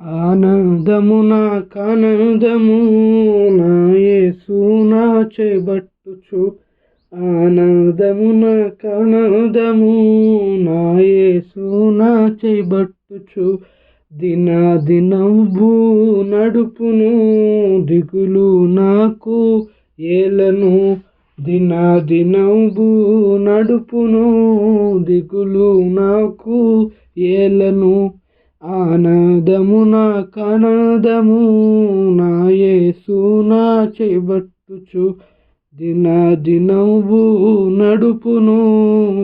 ఆనందము నా కానందము నా యేసు చేబట్టుచు. ఆనందము నా కానందము నా యేసు చేబట్టుచు. దిన దినంబు నడుపును దిగులు నాకు ఏలను. దిన దినంబు నడుపును దిగులు నాకు ఏలను. ఆనందమున కనదము నాయసునా చేబట్టుచు. దిన దినవు నడుపును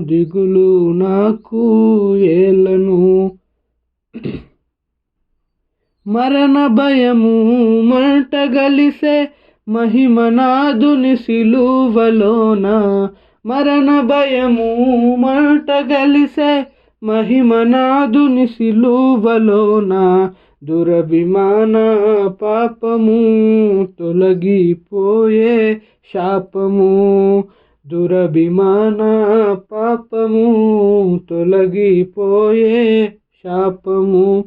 దిగులు నాకు ఏలను. మరణ భయము మంటగలిసే మహిమనాదుని సిలువలోన మరణ భయము మంటగలిసే మహిమనాదుని సిలువలోన దురభిమాన పాపము తొలగిపోయే శాపము. దురభిమాన పాపము తొలగిపోయే శాపము.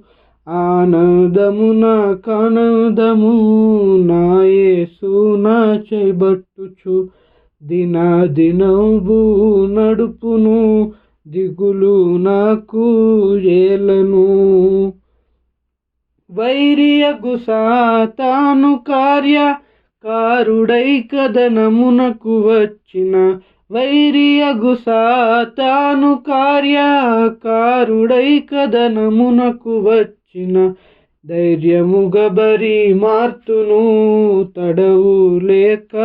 ఆనందమున నా కానందము సూనా చేబట్టుచు. దిన దినవు నడుపును దిగులు నాకు ఏలను. వైరియగు సాతాను కార్య కారుడై కదనమునకు వచ్చిన. వైరియగు సాతాను కార్య కారుడై కదనమునకు వచ్చిన ధైర్యముగబరి మార్తును తడవు లేక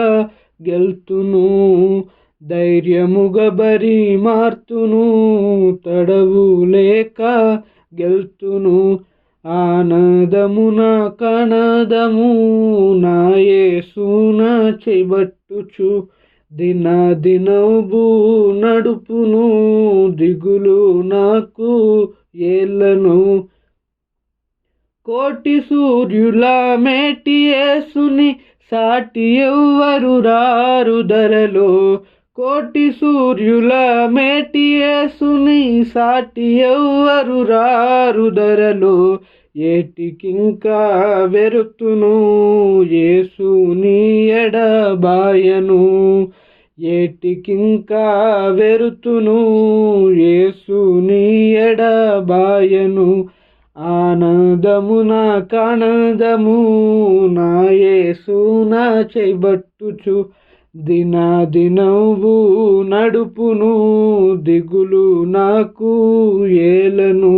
గెల్తును. ధైర్యముగబరి మార్తును తడవు లేక ఆనందమున కనదము నా చేబట్టుచు. దిన దినవు నడుపును దిగులు నాకు ఏలను కోటి సూర్యుల మేటి యేసుని సాటి ఎవ్వరు రారు ధరలో. కోటి సూర్యుల మేటి యేసుని సాటి ఎవ్వరు రారు ధరలు. ఏటికింకా వెరుతును ఏసుని ఎడబాయను ఏటికింకా వెరుతును ఏసుని ఎడబాయను ఆనందమున కానందము నా ఏసు నా చేబట్టుచు. దినాదినవు నడుపును దిగులు నాకు ఏలను.